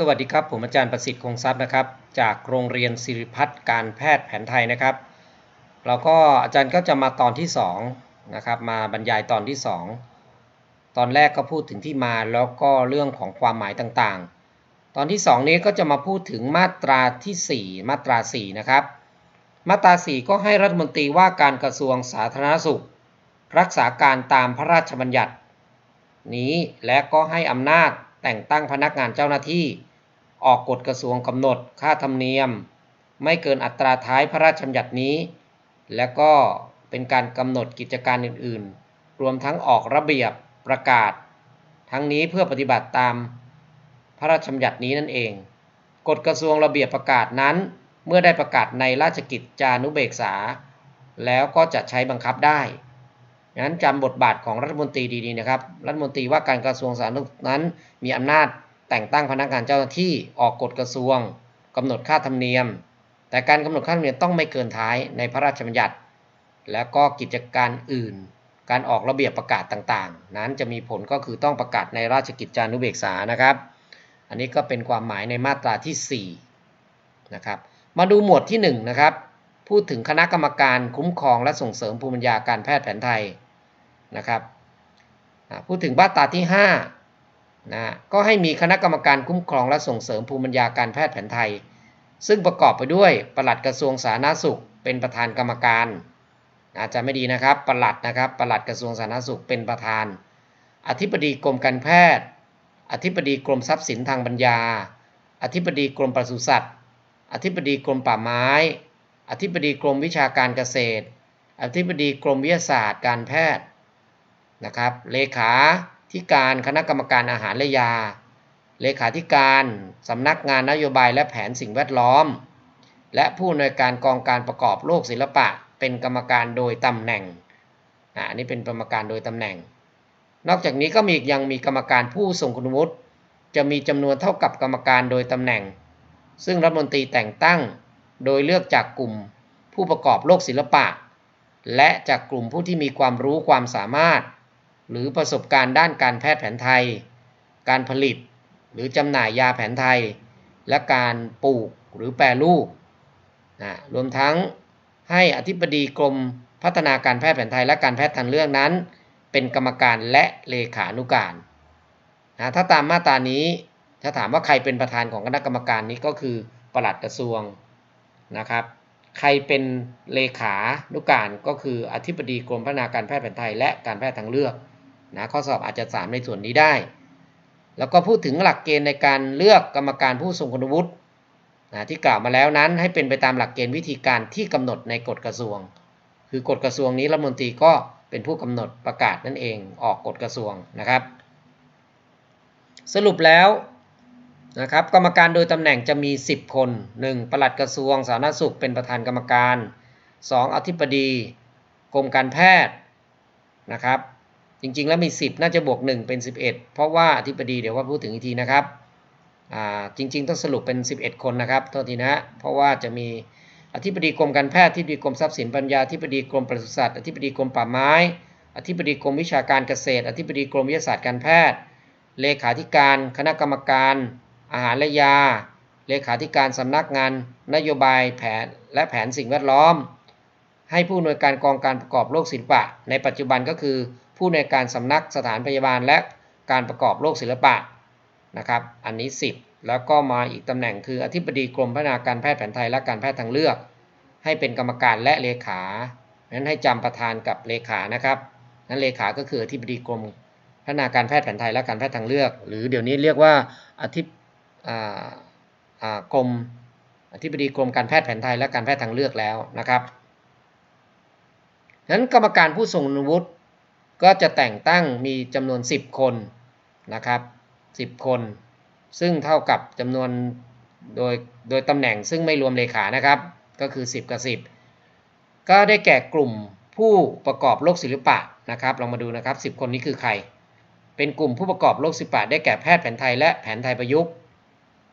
สวัสดีครับ ผมอาจารย์ประสิทธิ์คงทรัพย์นะครับ จากโรงเรียนศิริพัฒน์การแพทย์แผนไทยนะครับเราก็อาจารย์ก็จะมาตอนที่2นะครับมาบรรยายตอนที่ 2 ตอนแรกก็พูดถึงที่มาแล้วก็เรื่องของความหมายต่างๆ ตอนที่ 2 นี้ก็จะมาพูดถึงมาตราทีสี่4 มาตรา4นะครับมาตรา 4 ก็ให้รัฐมนตรีว่าการกระทรวงสาธารณสุข รักษาการตามพระราชบัญญัติ นี้และก็ให้อำนาจ แต่งตั้งพนักงานเจ้าหน้าที่ ออกกฎกระทรวงกำหนดค่าธรรมเนียม ไม่เกินอัตราท้ายพระราชบัญญัตินี้ และก็เป็นการกำหนดกิจการอื่นๆ รวมทั้งออกระเบียบประกาศ ทั้งนี้เพื่อปฏิบัติตามพระราชบัญญัตินี้นั่นเอง กฎกระทรวงระเบียบประกาศนั้น เมื่อได้ประกาศในราชกิจจานุเบกษา แล้วก็จะใช้บังคับได้ งั้นจำบทบาทของรัฐมนตรีดีๆนะครับ รัฐมนตรีว่าการกระทรวงสาธารณสุขนั้น มีอำนาจแต่งตั้งพนักงานเจ้าหน้าที่ออกกฎกระทรวงกำหนดค่าธรรมเนียม แต่การกำหนดค่าธรรมเนียมต้องไม่เกินท้ายในพระราชบัญญัติ และก็กิจการอื่น การออกระเบียบประกาศต่างๆ นั้นจะมีผลก็คือต้องประกาศในราชกิจจานุเบกษานะครับ อันนี้ก็เป็นความหมายในมาตราที่4นะครับมาดูหมวดที่1นะครับพูดถึงคณะกรรมการคุ้มครองและส่งเสริมภูมิปัญญาการแพทย์แผนไทย นะครับพูดถึงมาตราที่5นะก็ให้มีคณะกรรมการคุ้มครองและส่งเสริมภูมิปัญญาการแพทย์แผนไทย ซึ่งประกอบไปด้วยปลัดกระทรวงสาธารณสุข เป็นประธานกรรมการอาจจะไม่ดีนะครับปลัดนะครับปลัดกระทรวงสาธารณสุขเป็นประธาน อธิบดีกรมการแพทย์ อธิบดีกรมทรัพย์สินทางปัญญา อธิบดีกรมปศุสัตว์ อธิบดีกรมป่าไม้ อธิบดีกรมวิชาการเกษตร อธิบดีกรมวิทยาศาสตร์การแพทย์ นะครับ เลขาธิการคณะกรรมการอาหารและยา เลขาธิการสำนักงานนโยบายและแผนสิ่งแวดล้อม และผู้อำนวยการกองการประกอบโลกศิลปะ เป็นกรรมการโดยตำแหน่งอันนี้เป็นกรรมการโดยตำแหน่ง นอกจากนี้ก็มียังมีกรรมการผู้ทรงคุณวุฒิจะมีจำนวนเท่ากับกรรมการโดยตำแหน่ง ซึ่งรัฐมนตรีแต่งตั้งโดยเลือกจากกลุ่มผู้ประกอบโลกศิลปะ และจากกลุ่มผู้ที่มีความรู้ความสามารถ หรือประสบการณ์ด้านการแพทย์แผนไทย การผลิต หรือจำหน่ายยาแผนไทย และการปลูกหรือแปรรูปนะรวมทั้งให้อธิบดีกรมพัฒนาการแพทย์แผนไทย และการแพทย์ทางเลือกนั้น เป็นกรรมการและเลขานุการนะถ้าตามมาตรานี้ถ้าถามว่าใครเป็นประธานของคณะกรรมการนี้ก็คือปลัดกระทรวงนะครับใครเป็นเลขานุการก็คืออธิบดีกรมพัฒนาการแพทย์แผนไทย และการแพทย์ทางเลือก นะข้อสอบอาจจะสามในส่วนนี้ได้ แล้วก็พูดถึงหลักเกณฑ์ในการเลือกกรรมการผู้ทรงคุณวุฒินะที่กล่าวมาแล้วนั้นให้เป็นไปตามหลักเกณฑ์วิธีการที่กำหนดในกฎกระทรวง คือกฎกระทรวงนี้รัฐมนตรีก็เป็นผู้กำหนดประกาศนั่นเองออกกฎกระทรวงนะครับ สรุปแล้วนะครับกรรมการโดยตำแหน่งจะมี 10 คน 1. ปลัดกระทรวงสาธารณสุขเป็นประธานกรรมการ 2. อธิบดี กรมการแพทย์นะครับ จริง ๆ แล้วมี 10 น่าจะบวก 1 เป็น 11 เพราะว่าอธิบดีเดี๋ยวว่าพูดถึงอีกทีนะครับจริง ๆ ต้องสรุปเป็น 11 คนนะครับโทษทีนะ เพราะว่าจะมีอธิบดีกรมการแพทย์อธิบดีกรมทรัพย์สินปัญญาอธิบดีกรมปศุสัตว์อธิบดีกรมป่าไม้ อธิบดีกรมวิชาการเกษตร อธิบดีกรมวิทยาศาสตร์การแพทย์ เลขาธิการคณะกรรมการ อาหารและยา เลขาธิการสำนักงาน นโยบายแผนและแผนสิ่งแวดล้อม ให้ผู้อำนวยการกองการประกอบโรคศิลปะ ในปัจจุบันก็คือ ผู้อำนการสำนักสถานพยาบาลและการประกอบโรคศิลปะนะครับ อันนี้ 10 แล้วก็มาอีกตำแหน่งคืออธิบดีกรมพัฒนาการแพทย์แผนไทยและการแพทย์ทางเลือก ให้เป็นกรรมการและเลขานั้นให้จำประธานกับเลขานะครับนั้นเลขาก็คืออธิบดีกรมพัฒนาการแพทย์แผนไทยและการแพทย์ทางเลือก หรือเดี๋ยวนี้เรียกว่าอธิกรมอธิบดีกรมการแพทย์แผนไทยและการแพทย์ทางเลือกแล้วนะครับนั้นกรรมการผู้ทรงวุฒิ ก็จะแต่งตั้งมีจำนวน 10 คนนะครับ 10 คน ซึ่งเท่ากับจำนวนโดยโดยตำแหน่งซึ่งไม่รวมเลขานะครับ ก็คือ 10 กับ 10 ก็ได้แก่กลุ่มผู้ประกอบโรคศิลปะนะครับลองมาดูนะครับ 10 คนนี้คือใคร เป็นกลุ่มผู้ประกอบโรคศิลปะ ได้แก่แพทย์แผนไทยและแผนไทยประยุกต์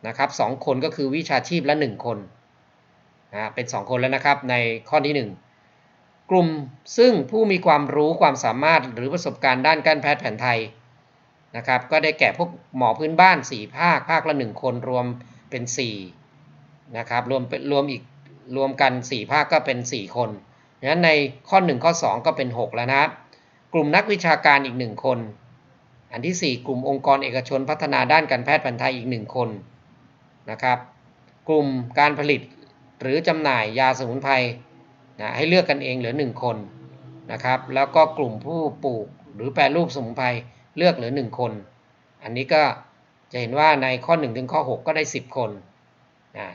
นะครับสคนก็คือวิชาชีพละ 1 คนนะเป็น 2 คนแล้วนะครับในข้อที่ 1 กลุ่มซึ่งผู้มีความรู้ความสามารถหรือประสบการณ์ด้านการแพทย์แผนไทยนะครับก็ได้แก่พวกหมอพื้นบ้าน 4 ภาค ภาคละ 1 คนรวมเป็น 4 นะครับรวมเป็นรวมอีกรวมกัน 4 ภาคก็เป็น 4 คนดังนั้นในข้อ 1 ข้อ 2 ก็เป็น 6 แล้วนะครับ กลุ่มนักวิชาการอีก 1 คน อันที่ 4 กลุ่มองค์กรเอกชนพัฒนาด้านการแพทย์แผนไทยอีก 1 คนนะครับ กลุ่มการผลิตหรือจำหน่ายยาสมุนไพร นะให้เลือกกันเองเหลือ 1 คนนะครับ แล้วก็กลุ่มผู้ปลูกหรือแปรรูปสมุนไพรเลือกเหลือ 1 คน อันนี้ก็จะเห็นว่าในข้อ1ถึงข้อ 6 ก็ได้ 10 คนนะ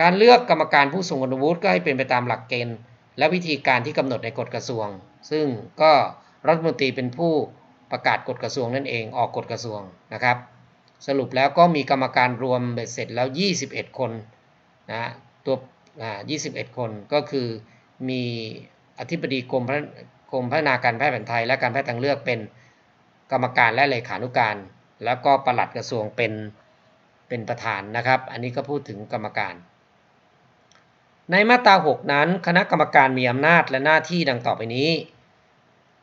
การเลือกกรรมการผู้ทรงคุณวุฒิก็ให้เป็นไปตามหลักเกณฑ์ และวิธีการที่กำหนดในกฎกระทรวง ซึ่งก็รัฐมนตรีเป็นผู้ประกาศกฎกระทรวงนั่นเองออกกฎกระทรวงนะครับ สรุปแล้วก็มีกรรมการรวมเบ็ดเสร็จแล้ว 21 คนนะตัว 21 คนก็คือมีอธิบดีกรมพัฒกรมพัฒนาการแพทย์แผนไทย และการแพทย์ทางเลือกเป็นกรรมการและเลขานุการ แล้วก็ปลัดกระทรวงเป็นเป็นประธานนะครับ อันนี้ก็พูดถึงกรรมการ ในมาตรา 6 นั้น คณะกรรมการมีอำนาจและหน้าที่ดังต่อไปนี้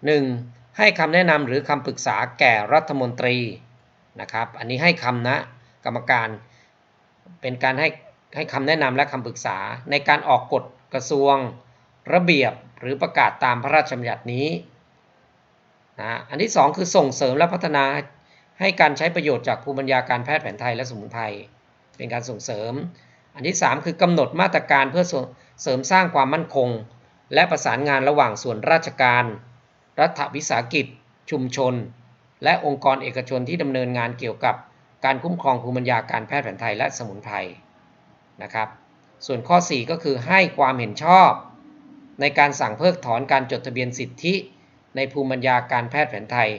1. ให้คำแนะนำหรือคำปรึกษาแก่รัฐมนตรีนะครับ อันนี้ให้คำนะกรรมการเป็นการให้ ให้คำแนะนำและคำปรึกษาในการออกกฎกระทรวง ระเบียบหรือประกาศตามพระราชบัญญัตินี้นะอันที่ 2 คือส่งเสริมและพัฒนาให้การใช้ประโยชน์จากภูมิปัญญาการแพทย์แผนไทยและสมุนไพรเป็นการส่งเสริม อันที่ 3 คือกำหนดมาตรการเพื่อเสริมสร้างความมั่นคง และประสานงานระหว่างส่วนราชการ รัฐวิสาหกิจ ชุมชน และองค์กรเอกชนที่ดำเนินงานเกี่ยวกับการคุ้มครองภูมิปัญญาการแพทย์แผนไทยและสมุนไพร นะครับ ส่วนข้อ 4 ก็คือให้ความเห็นชอบ ในการสั่งเพิกถอนการจดทะเบียนสิทธิ ในภูมิปัญญาการแพทย์แผนไทย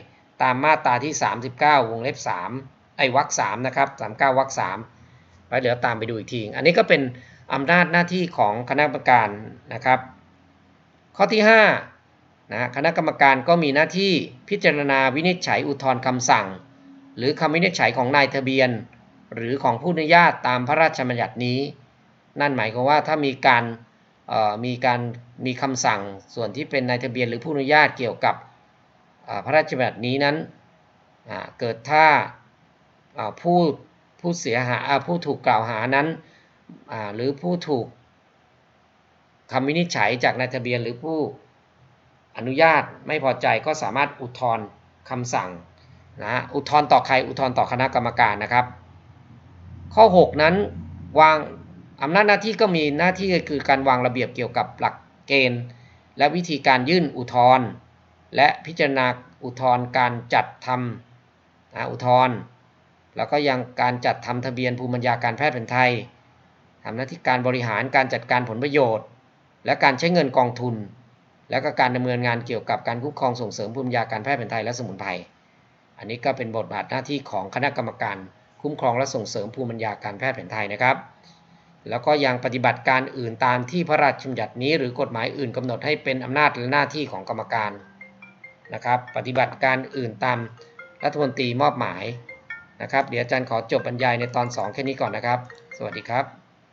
ตามมาตราที่ 39 วงเล็บ 3 ไอ้วรรค3นะครับ 39วรรค3ไว้เดี๋ยวตามไปดูอีกที อันนี้ก็เป็นอำนาจหน้าที่ของคณะกรรมการนะครับ ข้อที่5นะคณะกรรมการก็มีหน้าที่พิจารณาวินิจฉัยอุทธรณ์คำสั่ง หรือคำวินิจฉัยของนายทะเบียน หรือของผู้อนุญาตตามพระราชบัญญัตินี้ นั่นหมายความว่าถ้ามีการมีการมีคำสั่งส่วนที่เป็นนายทะเบียนหรือผู้อนุญาตเกี่ยวกับพระราชบัญญัตินี้นั้นเกิดถ้าผู้ผู้เสียหายผู้ถูกกล่าวหานั้นหรือผู้ถูกคำวินิจฉัยจากนายทะเบียนหรือผู้อนุญาตไม่พอใจก็สามารถอุทธรณ์คำสั่งนะอุทธรณ์ต่อใครอุทธรณ์ต่อคณะกรรมการนะครับ ข้อ 6 นั้นวางอำนาจหน้าที่ก็มีหน้าที่คือการวางระเบียบเกี่ยวกับหลักเกณฑ์ และวิธีการยื่นอุทธรณ์และพิจารณาอุทธรณ์การจัดทำนะอุทธรณ์แล้วก็ยังการจัดทำทะเบียนภูมิปัญญาการแพทย์แผนไทยทำหน้าที่การบริหารการจัดการผลประโยชน์ และการใช้เงินกองทุน และก็การดำเนินงานเกี่ยวกับการคุ้มครองส่งเสริมภูมิปัญญาการแพทย์แผนไทยและสมุนไพรอันนี้ก็เป็นบทบาทหน้าที่ของคณะกรรมการ คุ้มครองและส่งเสริมภูมิปัญญาการแพทย์แผนไทยนะครับ แล้วก็ยังปฏิบัติการอื่นตามที่พระราชบัญญัตินี้ หรือกฎหมายอื่นกำหนดให้เป็นอำนาจและหน้าที่ของกรรมการนะครับ ปฏิบัติการอื่นตามรัฐมนตรีมอบหมายนะครับ เดี๋ยวอาจารย์ขอจบบรรยายในตอน 2 แค่นี้ก่อนนะครับ สวัสดีครับ